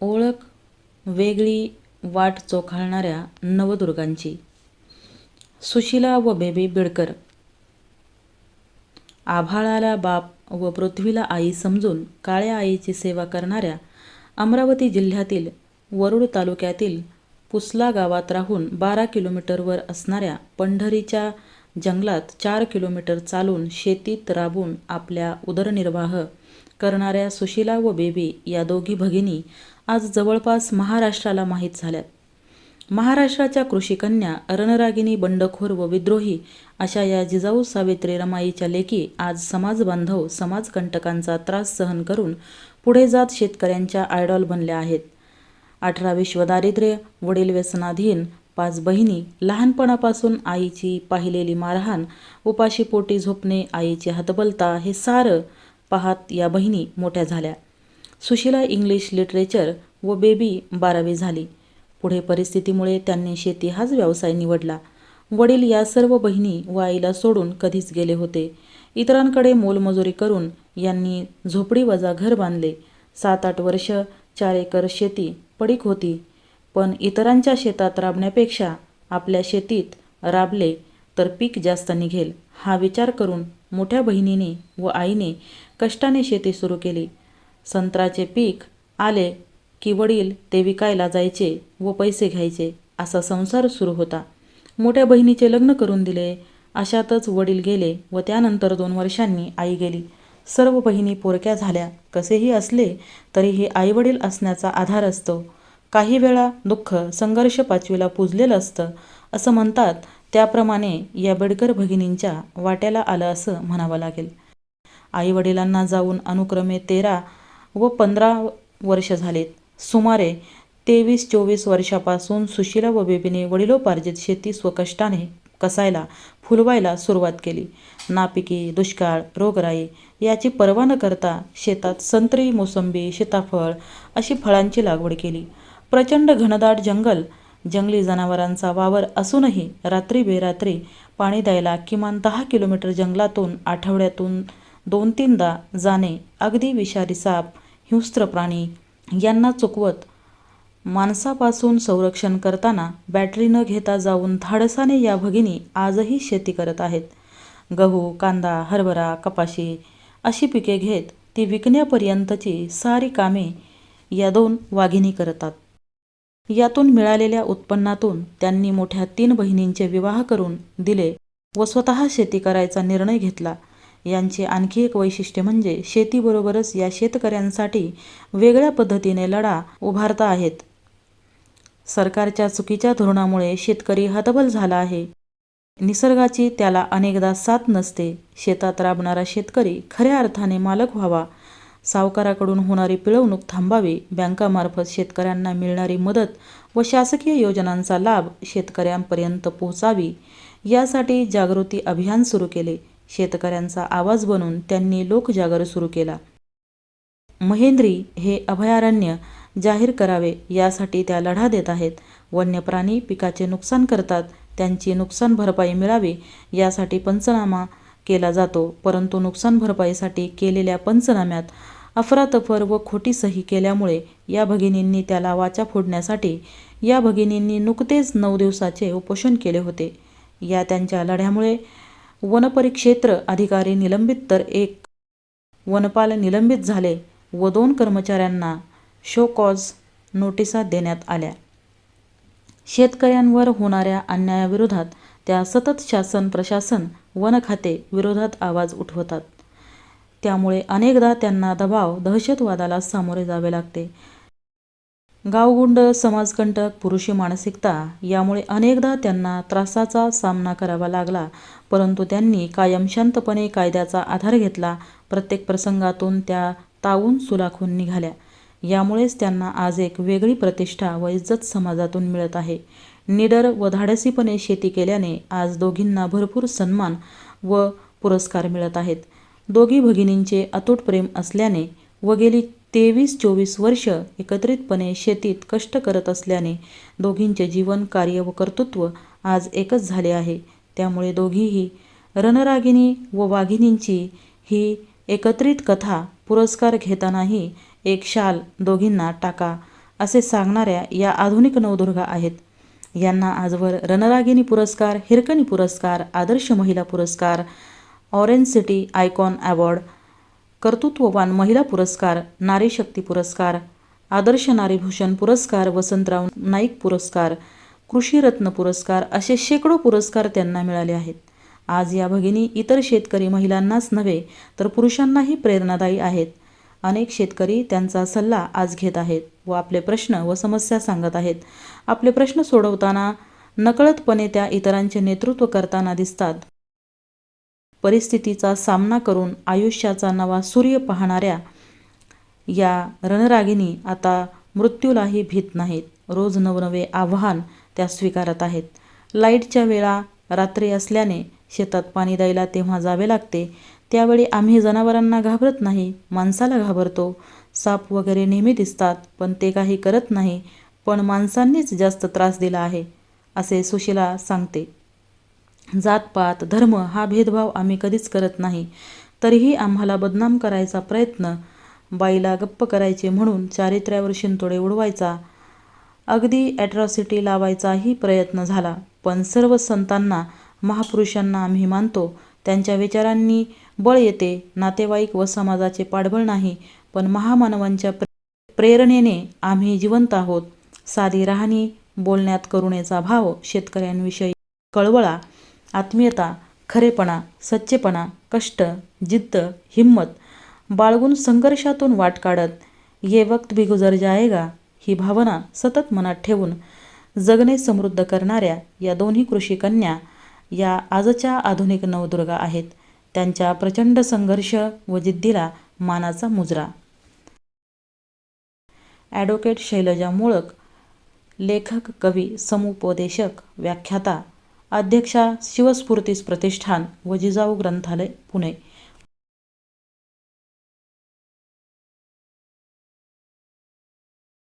ओळख वेगळी वाट चोखाळणाऱ्या नवदुर्गांची. सुशीला व बेबी बिडकर. आभाळाला बाप व पृथ्वीला आई समजून काळ्या आईची सेवा करणाऱ्या अमरावती जिल्ह्यातील वरुड तालुक्यातील पुसला गावात राहून बारा किलोमीटरवर असणाऱ्या पंढरीच्या जंगलात चार किलोमीटर चालून शेतीत राबून आपल्या उदरनिर्वाह करणाऱ्या सुशीला व बेबी या दोघी भगिनी आज जवळपास महाराष्ट्राला माहीत झाल्यात महाराष्ट्राच्या कृषिकन्या रणरागिनी बंडखोर व विद्रोही अशा या जिजाऊ सावित्री रमाईच्या लेखी आज समाजबांधव समाजकंटकांचा त्रास सहन करून पुढे जात शेतकऱ्यांच्या आयडॉल बनल्या आहेत. अठरा विश्वदारिद्र्य वडील व्यसनाधीन पाच बहिणी लहानपणापासून आईची पाहिलेली मारहाण उपाशीपोटी झोपणे आईची हतबलता हे सारं पाहत या बहिणी मोठ्या झाल्या. सुशीला इंग्लिश लिटरेचर व बेबी बारावी झाली. पुढे परिस्थितीमुळे त्यांनी शेती हाच व्यवसाय निवडला. वडील या सर्व बहिणी व आईला सोडून कधीच गेले होते. इतरांकडे मोलमजुरी करून यांनी झोपडी वजा घर बांधले. सात आठ वर्ष चार एकर शेती पडीक होती. पण इतरांच्या शेतात राबण्यापेक्षा आपल्या शेतीत राबले तर पीक जास्त निघेल हा विचार करून मोठ्या बहिणीने व आईने कष्टाने शेती सुरू केली. संत्राचे पीक आले की वडील ते विकायला जायचे व पैसे घ्यायचे असा संसार सुरू होता. मोठ्या बहिणीचे लग्न करून दिले. अशातच वडील गेले व त्यानंतर दोन वर्षांनी आई गेली. सर्व बहिणी पोरक्या झाल्या. कसेही असले तरीही आईवडील असण्याचा आधार असतो. काही वेळा दुःख संघर्ष पाचवीला पुजलेलं असतं असं म्हणतात. त्याप्रमाणे या बेडकर भगिनींच्या वाट्याला आलं असं म्हणावं लागेल. आईवडिलांना जाऊन अनुक्रमे तेरा व पंधरा वर्ष झालेत. सुमारे तेवीस चोवीस वर्षापासून सुशीला व बेबीने वडिलोपार्जित शेती स्वकष्टाने कसायला फुलवायला सुरुवात केली. नापिकी दुष्काळ रोगराई याची पर्वा न करता शेतात संत्री मोसंबी सीताफळ अशी फळांची लागवड केली. प्रचंड घनदाट जंगल जंगली जनावरांचा वावर असूनही रात्री बेरात्री पाणी द्यायला किमान दहा किलोमीटर जंगलातून आठवड्यातून दोन तीनदा जाणे अगदी विषारी साप हिंस्त्र प्राणी यांना चुकवत माणसापासून संरक्षण करताना बॅटरी न घेता जाऊन धाडसाने या भगिनी आजही शेती करत आहेत. गहू कांदा हरभरा कपाशी अशी पिके घेत ती विकण्यापर्यंतची सारी कामे या दोन वाघिणी करतात. यातून मिळालेल्या उत्पन्नातून त्यांनी मोठ्या तीन बहिणींचे विवाह करून दिले व स्वतः शेती करायचा निर्णय घेतला. यांचे आणखी एक वैशिष्ट्य म्हणजे शेतीबरोबरच या शेतकऱ्यांसाठी वेगळ्या पद्धतीने लढा उभारता आहेत. सरकारच्या चुकीच्या धोरणामुळे शेतकरी हतबल झाला आहे. निसर्गाची त्याला अनेकदा साथ नसते. शेतात राबणारा शेतकरी खऱ्या अर्थाने मालक व्हावा. सावकाराकडून होणारी पिळवणूक थांबावी. बँकामार्फत शेतकऱ्यांना मिळणारी मदत व शासकीय योजनांचा लाभ शेतकऱ्यांपर्यंत पोहोचावी यासाठी जागृती अभियान सुरू केले. शेतकऱ्यांचा आवाज बनून त्यांनी लोकजागर सुरू केला. महेंद्री हे अभयारण्य जाहीर करावे यासाठी त्या लढा देत आहेत. वन्य प्राणी पिकाचे नुकसान करतात त्यांची नुकसान भरपाई मिळावी यासाठी पंचनामा केला जातो परंतु नुकसान भरपाईसाठी केलेल्या पंचनाम्यात अफरातफर व खोटी सही केल्यामुळे या भगिनींनी त्याला वाचा फोडण्यासाठी या भगिनींनी नुकतेच नऊ दिवसाचे उपोषण केले होते. या त्यांच्या लढ्यामुळे वनपरिक्षेत्र अधिकारी निलंबित तर एक वनपाल निलंबित झाले व दोन कर्मचाऱ्यांना शो कॉज नोटिसा देण्यात आल्या. शेतकऱ्यांवर होणाऱ्या अन्यायाविरोधात त्या सतत शासन प्रशासन वन खाते विरोधात आवाज उठवतात. त्यामुळे अनेकदा त्यांना दबाव दहशतवादाला सामोरे जावे लागते. गावगुंड समाजकंटक पुरुषी मानसिकता यामुळे अनेकदा त्यांना त्रासाचा सामना करावा लागला. परंतु त्यांनी कायम शांतपणे कायद्याचा आधार घेतला. प्रत्येक प्रसंगातून त्या तावून सुलाखून निघाल्या. यामुळेच त्यांना आज एक वेगळी प्रतिष्ठा व इज्जत समाजातून मिळत आहे. निडर व धाडसीपणे शेती केल्याने आज दोघींना भरपूर सन्मान व पुरस्कार मिळत आहेत. दोघी भगिनींचे अतूट प्रेम असल्याने व गेली तेवीस चोवीस वर्ष एकत्रितपणे शेतीत कष्ट करत असल्याने दोघींचे जीवन कार्य व कर्तृत्व आज एकच झाले आहे. त्यामुळे दोघीही रणरागिणी व वाघिणींची ही एकत्रित कथा पुरस्कार घेतानाही एक शाल दोघींना टाका असे सांगणाऱ्या या आधुनिक नवदुर्गा आहेत. यांना आजवर रणरागिणी पुरस्कार हिरकणी पुरस्कार आदर्श महिला पुरस्कार ऑरेंज सिटी आयकॉन अवॉर्ड कर्तृत्ववान महिला पुरस्कार नारीशक्ती पुरस्कार आदर्श नारीभूषण पुरस्कार वसंतराव नाईक पुरस्कार कृषीरत्न पुरस्कार असे शेकडो पुरस्कार त्यांना मिळाले आहेत. आज या भगिनी इतर शेतकरी महिलांनाच नव्हे तर पुरुषांनाही प्रेरणादायी आहेत. अनेक शेतकरी त्यांचा सल्ला आज घेत आहेत व आपले प्रश्न व समस्या सांगत आहेत. आपले प्रश्न सोडवताना नकळतपणे त्या इतरांचे नेतृत्व करताना दिसतात. परिस्थितीचा सामना करून आयुष्याचा नवा सूर्य पाहणाऱ्या या रणरागिनी आता मृत्यूलाही भीत नाहीत. रोज नवनवे आव्हान त्या स्वीकारत आहेत. लाईटच्या वेळा रात्री असल्याने शेतात पाणी द्यायला तेव्हा जावे लागते. त्यावेळी आम्ही जनावरांना घाबरत नाही माणसाला घाबरतो. साप वगैरे नेहमी दिसतात पण ते काही करत नाही पण माणसांनीच जास्त त्रास दिला आहे असे सुशीला सांगते. जातपात धर्म हा भेदभाव आम्ही कधीच करत नाही. तरीही आम्हाला बदनाम करायचा प्रयत्न बाईला गप्प करायचे म्हणून चारित्र्यावर शिंतोडे उडवायचा. अगदी ॲट्रॉसिटी लावायचाही प्रयत्न झाला पण सर्व संतांना महापुरुषांना आम्ही मानतो त्यांच्या विचारांनी बळ येते नातेवाईक व समाजाचे पाठबळ नाही पण महामानवांच्या प्रेरणेने आम्ही जिवंत आहोत. साधी राहणी बोलण्यात करुणेचा भाव शेतकऱ्यांविषयी कळवळा आत्मीयता खरेपणा सच्चेपणा कष्ट जिद्द हिंमत बाळगून संघर्षातून वाट काढत ये वक्त भी गुजर जाएगा ही भावना सतत मनात ठेवून जगणे समृद्ध करणाऱ्या या दोन्ही कृषी कन्या या आजच्या आधुनिक नवदुर्गा आहेत. त्यांच्या प्रचंड संघर्ष व जिद्दीला मानाचा मुजरा. ॲडव्होकेट शैलजा मोळक लेखक कवी समुपदेशक व्याख्याता अध्यक्षा शिवस्फूर्तीस प्रतिष्ठान व जिजाऊ ग्रंथालय पुणे.